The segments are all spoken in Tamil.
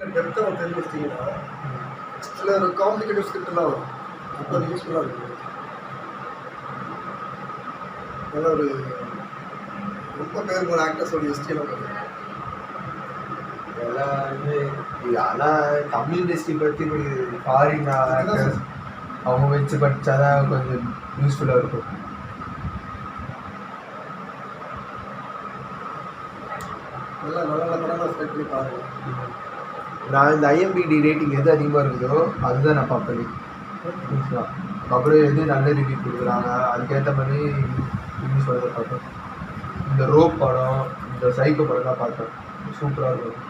டெப்த்தாக நம்ம தெரிஞ்சு வச்சிட்டிங்கன்னா சில ஒரு காம்ப்ளிகேட்டிவ் ஸ்கிரிப்ட்லாம் வரும். அப்போ அது யூஸ்ஃபுல்லாக இருக்கும். நல்ல ஒரு ரொம்ப பேர் போன ஆக்டர்ஸோட ஹிஸ்ட்ரியெலாம் வரும் இதெல்லாம் வந்து இது ஆனால் தமிழ் இண்டஸ்ட்ரி பற்றி ஃபாரின் ஆக்டர்ஸ் அவங்க வச்சு படித்தாதான் கொஞ்சம் யூஸ்ஃபுல்லாக இருக்கும். நல்லா நல்ல நல்ல படமாக செலக்ட் பண்ணி பாருங்கள் நான் இந்த ஐஎம்பிடி ரேட்டிங் எது அதிகமாக இருக்குதோ அதுதான் நான் பார்ப்பேன். அப்புறம் எது நல்ல ரிவ்யூ கொடுக்குறாங்க அதுக்கேற்ற மாதிரி இங்கிலீஷ் படத்தை பார்ப்பேன். இந்த ரோப் படம் இந்த சைக்கோ படம்லாம் பார்த்தேன் சூப்பராக இருக்கும்.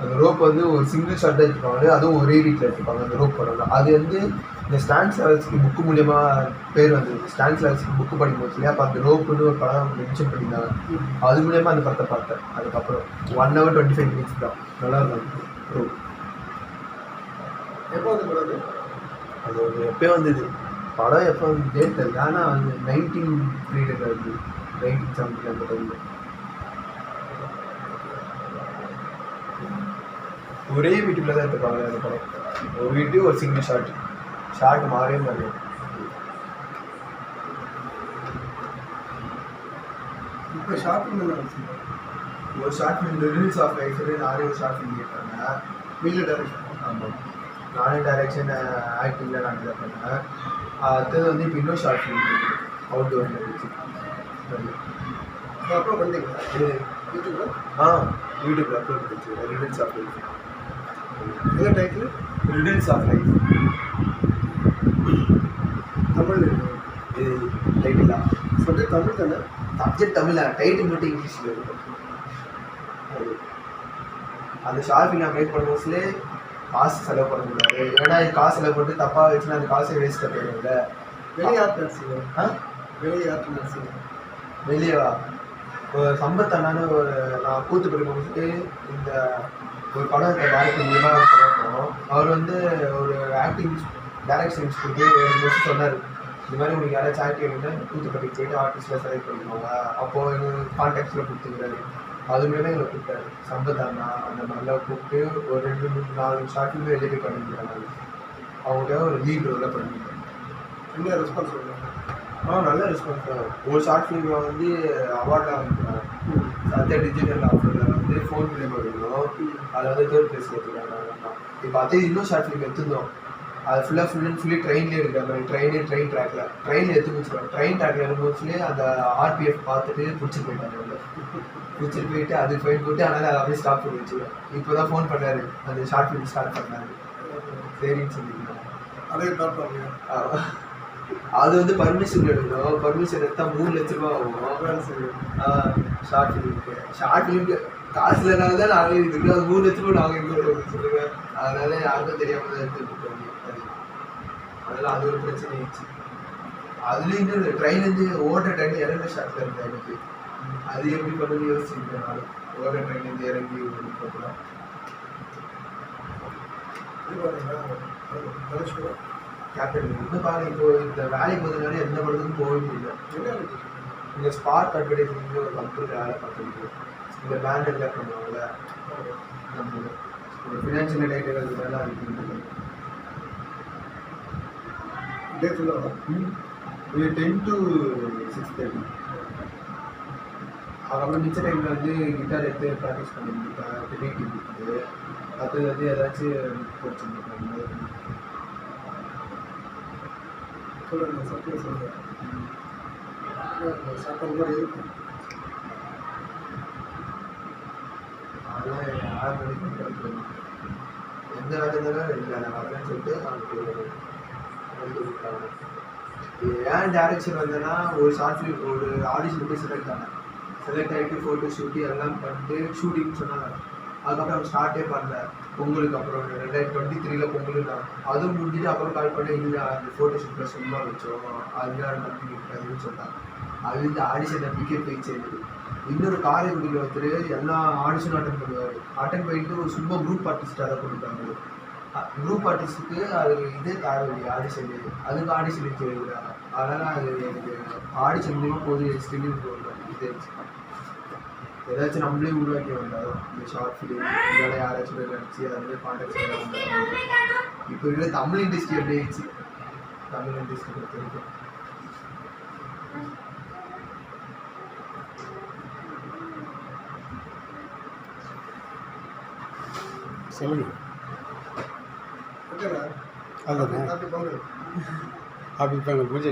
அந்த ரோப் வந்து ஒரு சிங்கிள் ஷாட் தான் அதுவும் ஒரே வீட்டில் எடுத்துப்பாங்க அந்த ரோப் படம் அது வந்து இந்த ஸ்டான்ஸ் லெவல்ஸ்க்கு புக்கு மூலியமா பேர் வந்தது. ஸ்டான்ஸ் லெவல்ஸ்க்கு புக்கு படிக்கும்போது இல்லையா? அப்போ அந்த ரோப்புன்னு ஒரு படம் மென்ஷன் பண்ணியிருந்தாங்க. அது மூலியமா அந்த படத்தை பார்த்தேன். அதுக்கப்புறம் one hour twenty five minutes தான். நல்லா ரோப் எப்போ வந்து படம் அது? அது ஒரு எப்போ வந்தது. படம் எப்போ வந்து டேட் தெரியல ஆனால் வந்து நைன்டீன் பீரியடில் இருந்து நைன்டீன் செவன்டி அந்த டைமில் ஒரே வீட்டுக்குள்ள தான் எடுத்துப்பாங்க அந்த படம். ஒரு வீட்டு ஒரு சிங்கிள் ஷாட் ஷாட் மாறவே மாறியும் இப்போ ஷார்ட் ஃபிலிம் என்ன வச்சுருக்கோம் ஒரு short film release of life நானே ஒரு ஷார்ட் ஃபிலிம் கேட்டாங்க மீடியா டைரக்ஷன் ஆமாம் நானே டைரக்ஷன் ஆக்டிங்கில் நான் இதை பண்ணேன் அடுத்தது வந்து இப்போ இன்னும் ஷார்ட் ஃபிலிம் அவுட்டோரில் இருந்துச்சு அப்புறம் பண்ணிங்களா யூடியூப்ல ஆ யூடியூப்ல அப்லோட் பண்ணிச்சு ரிடல்ஸ் ஆஃப் லைஃப் என்ன title riddles of life Tamil. இது டைட்டிலா சப்ஜெக்ட் தமிழ் தானே? சப்ஜெக்ட் தமிழா டைட்டில் மட்டும் இங்கிலீஷில் இருக்கும். அது. அந்த ஃபிலிம் நான் மேக் பண்ணும்போதுலே காசு செலவு பண்ண முடியாது. ஏன்னா காசு செலவு பண்ணிட்டு தப்பாக வச்சுன்னா அந்த காசை வேஸ்ட் போயிடும்ல. வெளியே யார் நடிச்சிங்க ஆ? வெளியே யார் நடிச்சிங்க வெளியே வா ஒரு சம்பத் அண்ணான்னு ஒரு நான் கூத்து படிக்கும்போது இந்த ஒரு படம் இந்த டேரக்டர் மூலியமாக படம் அவர் வந்து ஒரு ஆக்டிங் டேரக்ஷன் கொடுத்து ரெண்டு வருஷம் சொன்னார். இந்த மாதிரி உங்களுக்கு யாராச்சும் ஆக்டிங் இருந்தால் கூத்துப்பட்டிக்கு போயிட்டு ஆர்டிஸ்ட்டில் செலக்ட் பண்ணிக்கோங்க. அப்போது எங்களுக்கு கான்டாக்ட்ஸில் கொடுத்துக்கிறாரு. அது மூலியமாக எங்களை கூப்பிட்டாரு. சம்பத் அண்ணா அந்த மாதிரிலாம் கூப்பிட்டு ஒரு ரெண்டு மூணு நாலு ஷார்ட்லேருந்து வெளியே போய் பண்ணிக்கிறாங்க அவங்க ஒரு லீட் ரோலில் பண்ணிருக்காங்க என்ன ரெஸ்பான்ஸ் சொல்லுங்கள் ஆ நல்ல ரெஸ்பான்ஸ் தான். ஒரு ஷார்ட் ஃபிலிமில் வந்து அவார்ட்லாம் வாங்கிக்கிறாங்க சத்யா டிஜிட்டல் ஆஃபரில் வந்து ஃபோன் மூலியமாக வேணும். அதில் வந்து தேர்ட் ப்ளேஸ் எடுத்துக்கிறாங்க இப்போ அதே இன்னும் ஷார்ட் ஃபிலிம் எடுத்துருந்தோம். அது ஃபுல்லாக ஃபுல் அண்ட் ஃபுல்லி ட்ரெயின்லேயே எடுக்கிற மாதிரி ட்ரெயினே ட்ரெயின் ட்ராக்கில் ட்ரெயினில் எடுத்து முடிச்சிடும் ட்ரெயின் ட்ராக்கில் இருக்கும்போதுலேயே அந்த ஆர்பிஎஃப் பார்த்துட்டு பிடிச்சிட்டு போயிட்டாங்க உள்ள பிடிச்சிட்டு போயிட்டு அது ஃபைன் போட்டு அதனால் அதை அப்படியே ஸ்டாப் பண்ணி வச்சுருவேன். இப்போ தான் ஃபோன் பண்ணாரு. அந்த ஷார்ட் ஃபிலிம் ஸ்டார்ட் பண்ணாரு. சரின்னு சொல்லியிருந்தேன் அதே ஆமா. அது வந்து பர்மிஷன் எடுக்கணும். பர்மிஷன் எடுத்தா மூணு லட்ச ரூபா ஆகும். ஷார்ட் ஃபிலிம்க்கு ஷார்ட் ஃபிலிம்க்கு காசு இல்லைனால தான் நாங்கள் இதுக்கு மூணு லட்ச ரூபா நாங்கள் எங்கே சொல்லுங்க. அதனால யாருக்கும் தெரியாம தான் எடுத்து போட்டோம் அது அதெல்லாம் அது ஒரு பிரச்சனை ஆயிடுச்சு. அதுலேயும் இன்னும் ட்ரெயின்லேருந்து ஓடுற ட்ரெயின் இறங்குற ஷார்ட்ல இருக்கு எனக்கு. அது எப்படி பண்ணணும்னு யோசிச்சுருக்கேன் நான். ஓடுற ட்ரெயின்லேருந்து இறங்கி போகலாம் கேப்டன் இன்னும் பாருங்க இப்போ இந்த வேலைக்கு வந்ததுனால எந்த படத்துக்கும் போகவே முடியல? இந்த ஸ்பார்க் அட்வர்டைஸ்மெண்ட் ஒரு கம்பெனியில் வேலை பார்த்துருக்கு இந்த பேண்ட் எல்லாம் பண்ணுவாங்கல்ல. நம்ம ஒரு ஃபினான்ஷியல் ரிலேட்டட் அதுனால இருக்கு டே ஃபுல்லாக இது டென் டு சிக்ஸ் தேர்ட்டி அதுக்கப்புறம் மிச்ச டைமில் வந்து கிட்டார் எடுத்து ப்ராக்டிஸ் பண்ணியிருந்தேன் டெபிக் இருக்குது அது வந்து ஏதாச்சும் படிச்சுருந்தேன் சொல்லுங்கள் சத்தியம் சொல்லுங்கள் சாப்பிட்ற மாதிரி இருக்கும் அதெல்லாம் மணிக்கு படிக்கணும் எந்த வேலை இருந்தாலும் இல்லை நான் வரேன்னு சொல்லிட்டு அவனுக்கு ஏன் டேரக்ஷன் வந்தேன்னா ஒரு ஷார்ட் ஃபிலிம் ஒரு ஆடிஷன் போய் செலக்ட் ஆனேன். செலக்ட் ஆகிட்டு ஃபோட்டோ ஷூட்டு எல்லாம் பண்ணிட்டு ஷூட்டிங் சொன்னாங்க. அதுக்கப்புறம் அவங்க ஸ்டார்ட்டே பண்ணல. பொங்கலுக்கு அப்புறம் ரெண்டாயிரத்தி டுவெண்ட்டி த்ரீல பொங்கலுக்கு அதுவும் முடிஞ்சுட்டு அப்புறம் கால் பண்ணி இல்லை அந்த ஃபோட்டோ ஷூட்டில் சும்மா வச்சோம். அதனால நம்பிக்கை இருக்காதுன்னு சொன்னாங்க. அது இந்த ஆடிஷன் நம்பிக்கை போய் சேர்ந்தது இன்னொரு காரைக்குடியில் ஒருத்தர் எல்லா ஆடிஷனும் அட்டன் பண்ணுவார். அட்டன் பண்ணிட்டு ஒரு சும்மா குரூப் ஆர்டிஸ்டாக தான் கொடுத்தாங்க குரூப் ஆர்டிஸ்ட்டுக்கு அது இது தேவையில்லை ஆடிஷன் அதுக்கு ஆடிஷன் வச்சு எழுதுறாங்க அதனால் அது எனக்கு ஆடிஷன் மூலமாக போது ஸ்டில் இது ஏதாச்சும் நம்மளே உருவாக்கி வந்தால் இந்த ஷார்ட் ஃபிலிம் இதெல்லாம் யாராச்சும் நடிச்சு அதுலேயே கான்டாக்ட்ஸ் இப்போ இருக்கிற தமிழ் இண்டஸ்ட்ரி எப்படி ஆயிடுச்சு. தமிழ் இண்டஸ்ட்ரி பொறுத்த வரைக்கும். சொல்லுங்கள் ఓకేనా అదే హ్యాపీ పండుగ హ్యాపీ పండుగ పూజ